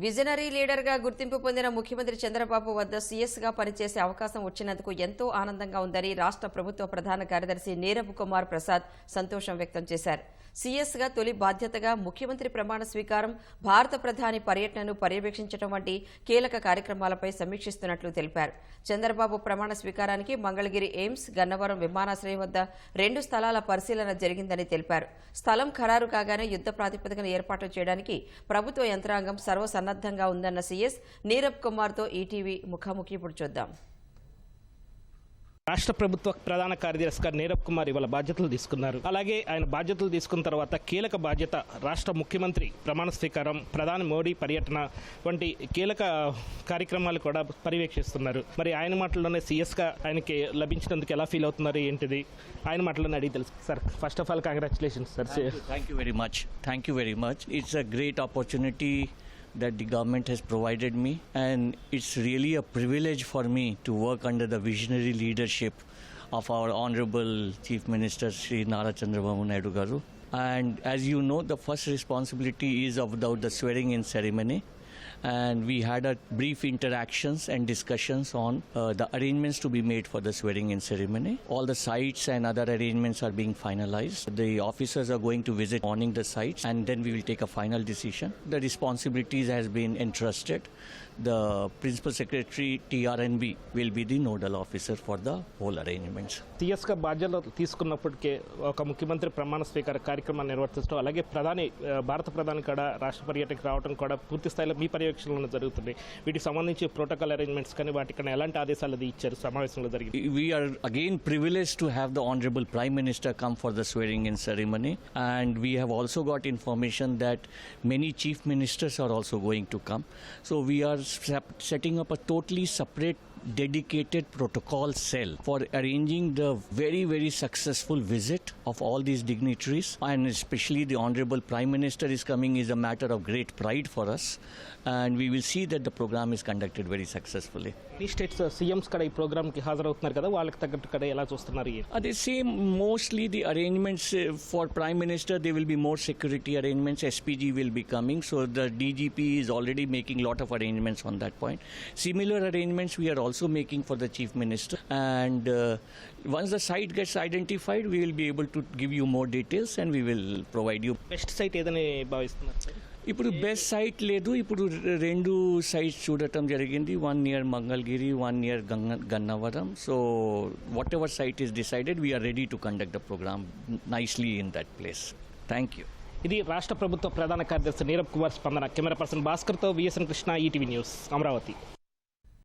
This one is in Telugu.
విజనరీ లీడర్గా గుర్తింపు పొందిన ముఖ్యమంత్రి చంద్రబాబు వద్ద సీఎస్గా పనిచేసే అవకాశం వచ్చినందుకు ఎంతో ఆనందంగా ఉందని రాష్ట్ర ప్రభుత్వ ప్రధాన కార్యదర్శి నీరబ్ కుమార్ ప్రసాద్ సంతోషం వ్యక్తం చేశారు. సీఎస్గా తొలి బాధ్యతగా ముఖ్యమంత్రి ప్రమాణ స్వీకారం భారత ప్రధాని పర్యటనను పర్యవేక్షించడం వంటి కీలక కార్యక్రమాలపై సమీక్షిస్తున్నట్లు తెలిపారు. చంద్రబాబు ప్రమాణ స్వీకారానికి మంగళగిరి ఎయిమ్స్ గన్నవరం విమానాశ్రయం వద్ద రెండు స్థలాల పరిశీలన జరిగిందని తెలిపారు. స్థలం ఖరారు కాగానే యుద్ధ ప్రాతిపదికన ఏర్పాట్లు చేయడానికి ప్రభుత్వ యంత్రాంగం సర్వసన్నద్ధంగా ఉందన్న సీఎస్ నీరబ్ కుమార్తో ఈటీవీ ముఖాముఖి ఇప్పుడు చూద్దాం. రాష్ట్ర ప్రభుత్వ ప్రధాన కార్యదర్శిగా నీరబ్ కుమార్ ఇవాళ బాధ్యతలు తీసుకున్నారు. అలాగే ఆయన బాధ్యతలు తీసుకున్న తర్వాత కీలక బాధ్యత రాష్ట్ర ముఖ్యమంత్రి ప్రమాణ స్వీకారం ప్రధాని మోడీ పర్యటన వంటి కీలక కార్యక్రమాలు కూడా పర్యవేక్షిస్తున్నారు. మరి ఆయన మాటల్లోనే సీఎస్గా ఆయనకి లభించినందుకు ఎలా ఫీల్ అవుతున్నారు ఏంటిది? ఆయన మాటల్లోనే అడిగి తెలుసు. Sir first of all congratulations sir Thank you very much. Thank you very much. It's a great opportunity that the government has provided me, and it's really a privilege for me to work under the visionary leadership of our Honorable Chief Minister Sri Nara Chandrababu Naidu Garu. And as you know, the first responsibility is about the swearing in ceremony. And we had a brief interactions and discussions on uh, the arrangements to be made for the swearing in ceremony. All the sites and other arrangements are being finalized. The officers are going to visit owning the sites and then we will take a final decision. The responsibilities has been entrusted. The principal secretary TRNB will be the nodal officer for the whole arrangements. సీఎస్గా బాధ్యతలు తీసుకున్నప్పటికే ఒక ముఖ్యమంత్రి ప్రమాణ స్వీకార కార్యక్రమాన్ని నిర్వర్తించడం అలాగే ప్రధాని భారత ప్రధాని కూడా రాష్ట్ర పర్యటనకు రావడం కూడా పూర్తి స్థాయిలో మీ పర్యవేక్షణలో జరుగుతుంది వీటికి సంబంధించి ప్రోటోకాల్ అరేంజ్మెంట్స్ కానీ వాటికి ఎలాంటి ఆదేశాలు అది ఇచ్చారు సమావేశంలో జరిగింది We are again privileged to have the Honorable Prime Minister come for the swearing in ceremony, and we have also got information that many chief ministers are also going to come. So we are sep- setting up a totally separate dedicated protocol cell for arranging the very very successful visit of all these dignitaries and especially the honorable prime minister is coming is a matter of great pride for us and we will see that the program is conducted very successfully ఈ స్టేట్స్ సీఎంస్ కూడా ఈ ప్రోగ్రామ్కి హాజరవుతున్నారు కదా వాళ్ళకి తగ్గట్టు కూడా ఎలా చూస్తున్నారు ఈ- Uh, they say mostly the arrangements uh, for Prime Minister, there will be more security arrangements. SPG will be coming, so the DGP is already making lot of arrangements on that point. Also making for the Chief Minister, and uh, once the site gets identified, we will be able to give you more details and we will provide you. Best site ఏదని భావిస్తున్నారు సార్? ఇప్పుడు బెస్ట్ సైట్ లేదు. ఇప్పుడు రెండు సైట్స్ చూడటం జరిగింది. One year Mangalagiri one year Ganga Gannavaram so whatever site is decided we are ready to conduct the programme nicely in that place thank you ఇది రాష్ట్ర ప్రభుత్వ ప్రధాన కార్యదర్శి నీరబ్ కుమార్ స్పందన. Camera person భాస్కర్తో VSN Krishna ETV news Amaravati.